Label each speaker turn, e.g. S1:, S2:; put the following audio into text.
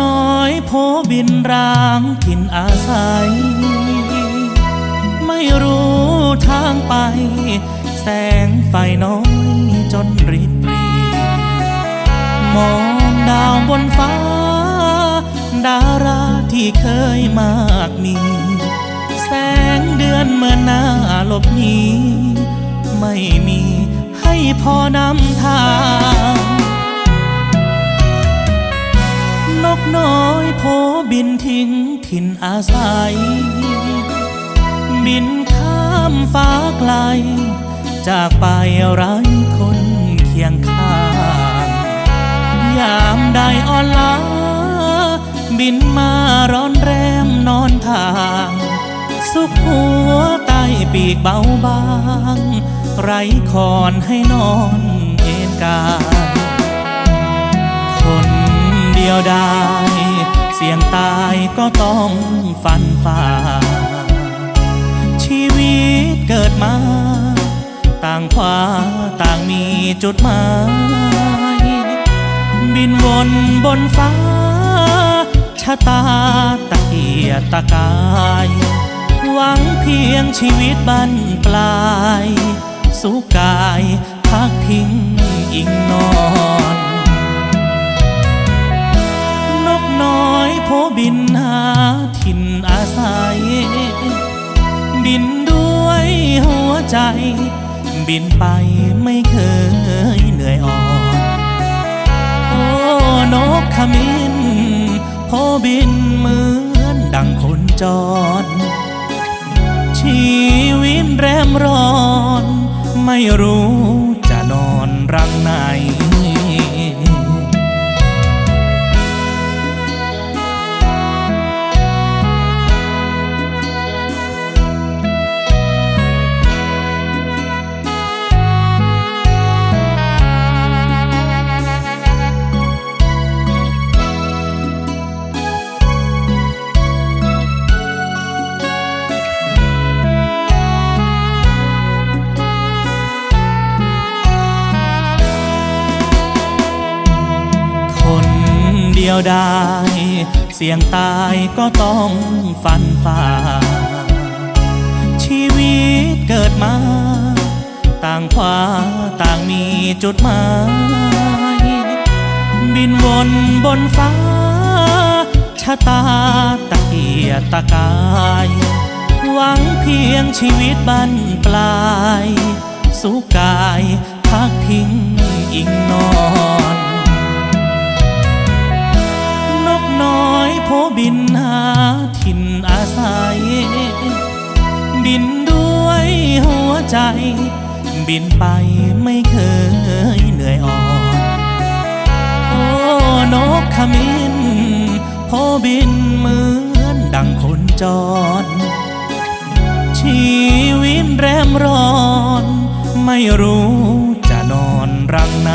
S1: น้อยโพบินร้างถิ่นอาศัย ไม่รู้ทางไป แสงไฟน้อยจนริบหรีมองดาวบนฟ้า ดาราที่เคยมากมี แสงเดือนเมื่อหน้าหลบหนีไม่มีให้พอนำทาง นกน้อยโพบินทิ้งถิ่นอาศัย บินข้ามฟ้าไกล จากไปไร้คนเคียงข้าง ยามใดอ่อนล้า บินมาร้อนแรมนอนทาง สุขหัวใต้ปีกเบาบาง ไรคอนให้นอนเอนกาย เสียงตายก็ต้องฟันฝ่า ชีวิตเกิดมา ต่างขวาต่างมีจุดหมาย บินวนบนฟ้า ชะตาตะเกียตะกาย หวังเพียงชีวิตบันปลาย สุขกายพักพิงอิงนอน บินหาถิ่นอาศัย บินด้วยหัวใจ บินไปไม่เคยเหนื่อยอ่อน โอ้นกขมิ้นโพบินเหมือนดังคนจร ชีวิตแรมร้อน ไม่รู้จะนอนรังไหน ยวได้ เสียงตายก็ต้องฟันฝ่า ชีวิตเกิดมา ต่างขวาต่างมีจุดหมาย บินวนบนฟ้า ชะตาตะเกียตะกาย หวังเพียงชีวิตบันปลาย สุขกายพักพิงอิงนอน บินหาถิ่นอาศัย บินด้วยหัวใจ บินไปไม่เคยเหนื่อยอ่อน โอ้นกขมิ้นโพบินเหมือนดังคนจร ชีวิตแรมร้อน ไม่รู้จะนอนรังไหน